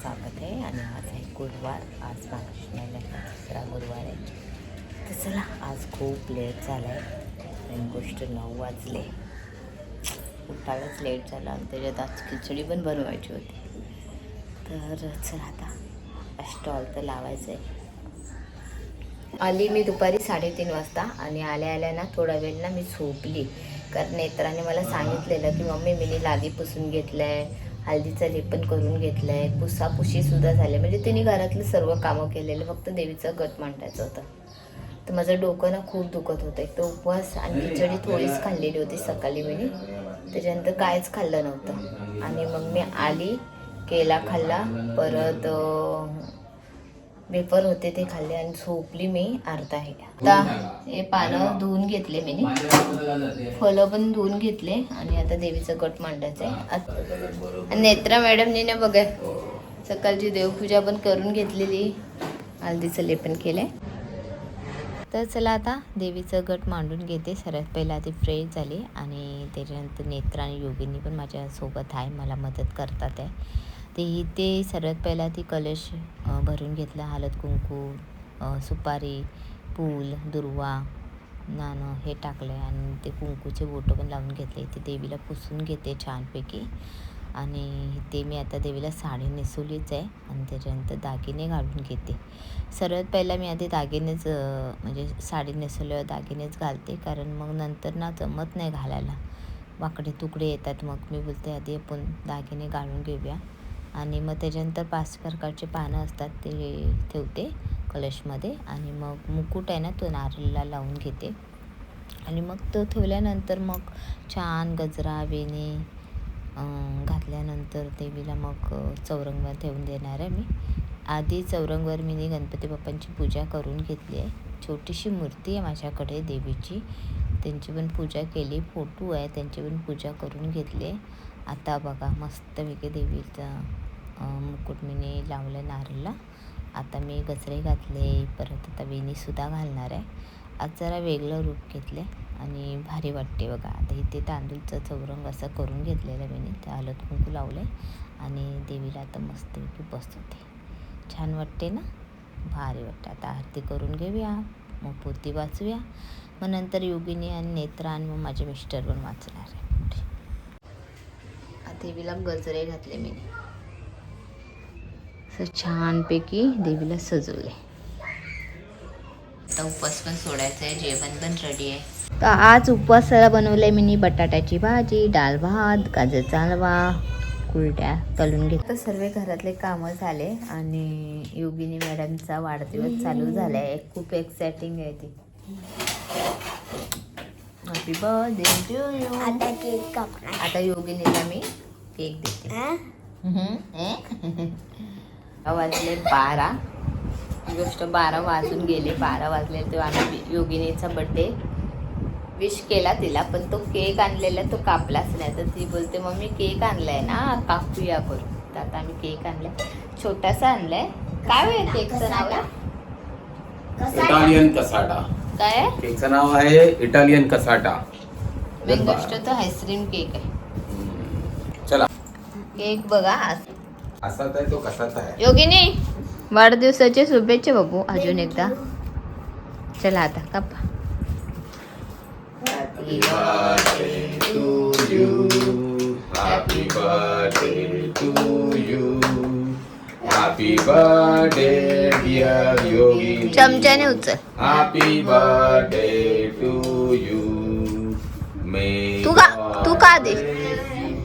स्वागत आहे आणि आज आहे गुरुवार. आज महाराष्ट्राला दुसरा गुरुवार आहे. तर चला आज खूप लेट झाला आहे आणि गोष्ट नऊ वाजले. उठायलाच लेट झाला आणि त्याच्यात आज खिचडी पण बनवायची होती. तर चला आता स्टॉल तर लावायचं आहे आली मी दुपारी साडेतीन वाजता आणि आल्या आल्या ना थोडा वेळ ना मी झोपली. कारण नेत्राने मला सांगितलेलं की मम्मी मी लादी पुसून घेतलं आहे हळदीचं लेपन करून घेतलंय. आहे पुसापुशीसुद्धा झाले म्हणजे तिने घरातले सर्व कामं केलेले फक्त देवीचं गट मांडायचं होतं. तर माझं डोकं ना खूप दुखत होतं. एक तर उपवास आणि खिचडी थोडीच खाल्लेली होती सकाळी मी. त्याच्यानंतर काहीच खाल्लं नव्हतं. आणि मग मी आली केला खाल्ला परत अं, वेफर होते ते खाल्ले आणि झोपली मी अर्धा हे आता हे पानं धुवून घेतले मी. फळं पण धुवून घेतले आणि आता देवीचं गट मांडायचं आहे. नेत्रा मॅडमनी ना बघा सकाळची देवपूजा पण करून घेतलेली. हळदीचं लेपन केलंय. तर चला आता देवीचं गट मांडून घेते. सर्वात पहिला ती फ्रेश झाली आणि त्याच्यानंतर नेत्रा आणि योगिनी पण माझ्यासोबत आहे. मला मदत करतात आहे. ते ते सर्वात पहिला ती कलश भरून घेतला. हळद कुंकू सुपारी फूल दुर्वा नाणं हे टाकलं आहे आणि ते कुंकूचे बोटं पण लावून घेतले. ते देवीला पुसून घेते छानपैकी. आणि ते मी आता देवीला साडी नेसवलीच आहे. आणि त्याच्यानंतर दागिने घालून घेते. सर्वात पहिला मी आधी दागिनेच म्हणजे साडी नेसवल्यावर दागिनेच घालते. कारण मग नंतर ना जमत नाही घालायला. वाकडे तुकडे येतात. मग मी बोलते आधी आपण दागिने घालून घेऊया. आणि मग त्याच्यानंतर पाच प्रकारचे पानं असतात ते ठेवते कलशमध्ये. आणि मग मुकुट आहे ना तो नारळाला लावून घेते. आणि मग तो ठेवल्यानंतर मग छान गजरा वेणी घातल्यानंतर देवीला मग चौरंगवर ठेवून देणार आहे मी. आधी चौरंगवर मी गणपती बाप्पांची पूजा करून घेतली आहे. छोटीशी मूर्ती आहे माझ्याकडे देवीची. त्यांची पण पूजा केली. फोटो आहे त्यांची पण पूजा करून घेतली. आता बघा मस्तपैकी देवीचा अं, मुकुट मी लावलं नारळला. आता मी गजरे घातले परत आता वेणीसुद्धा घालणार आहे. आज जरा वेगळं रूप घेतले आणि भारी वाटते बघा. आता इथे तांदूळचं चौरंग असं करून घेतलेलं मी त्या हळद कुंकू लावलं आहे आणि देवीला आता मस्तपैकी बसवते. छान वाटते ना? भारी वाटते. आता आरती करून घेऊया. मग पोती वाचूया. मग नंतर योगिनी आणि नेत्रा आणि मग माझे मिस्टर पण वाचणार आहे. देवीला गजरे घातले मी. असं छानपैकी देवीला सजवले. आता उपवास पण सोडायचा आहे. जेवण पण रेडी आहे. तर आज उपवासाला बनवलंय मी बटाट्याची भाजी डाळ भात गाजरचा हलवा कुलट्या तळून घेत तर सर्व घरातले कामं झाले आणि योगिनी मॅडमचा वाढदिवस चालू झालाय. खूप एक्साइटिंग आहे ती. हॅपी बर्थडे टू यू आता केक कापणार. आता योगिनीला मी केक देते. हं? वाजले बारा. ही गोष्ट बारा वाजून गेले. बारा वाजले तेव्हा आम्ही योगिनीचा बड्डे विश केला तिला पण तो केक आणलेला तो कापलाच नाही. तर ती बोलते मम्मी केक आणलाय ना कापूया करून. तर आता आम्ही केक आणलाय. छोटासा आणलाय. काय होईल केकचं नाव इटालियन कसाटा काय? केकचं नाव आहे इटालियन कसाटा मेन गोष्ट तो आईस्क्रीम केक आहे. चला. केक बघा. असाच आहे तो कसाच आहे? योगिनी वाढदिवसाच्या शुभेच्छा बाबू. अजून एकदा. चला आता कापा. Happy birthday to you. Happy birthday to you. Happy birthday dear Yogi. चमच्याने उचल Happy birthday to you. May तू का- God तू का दे? bless you.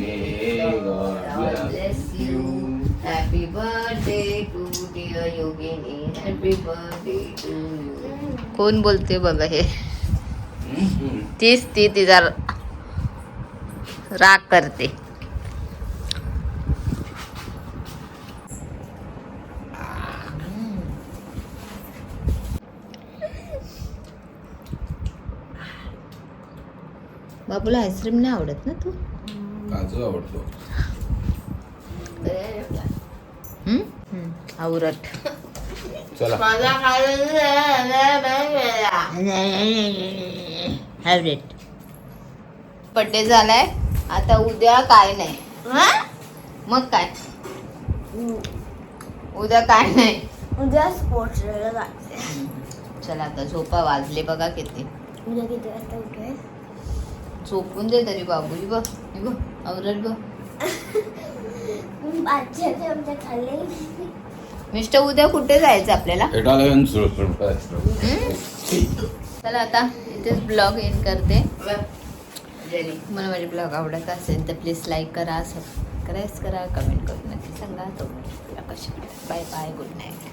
May God bless you. Happy birthday to dear Yogini happy birthday to you कोण बोलते बघा हे. तीच ती तिचा राग करते. बाबूला आईस्क्रीम नाही आवडत ना तू? काजू आवडतो. हम्म? हम्म, आवरट चला बड्डे झालाय. आता उद्या काय नाही. मग काय? उद्या काय नाही. उद्या स्पोर्ट्सला जायचं चला आता झोपा वाजले बघा किती. उद्या किती वाजता झोपून दे तरी बाबू ही बघ. ही बघ बघ. आजच्या ते आमच्या खाल्ले मिस्टर उद्या कुठे जायचं आपल्याला? चला आता. इथेच ब्लॉग एंड करते. मला माझे ब्लॉग आवडत असेल तर प्लीज लाईक करा सबस्क्राईब करा कमेंट करून नक्की सांगा. तो कशी बाय बाय गुड नाईट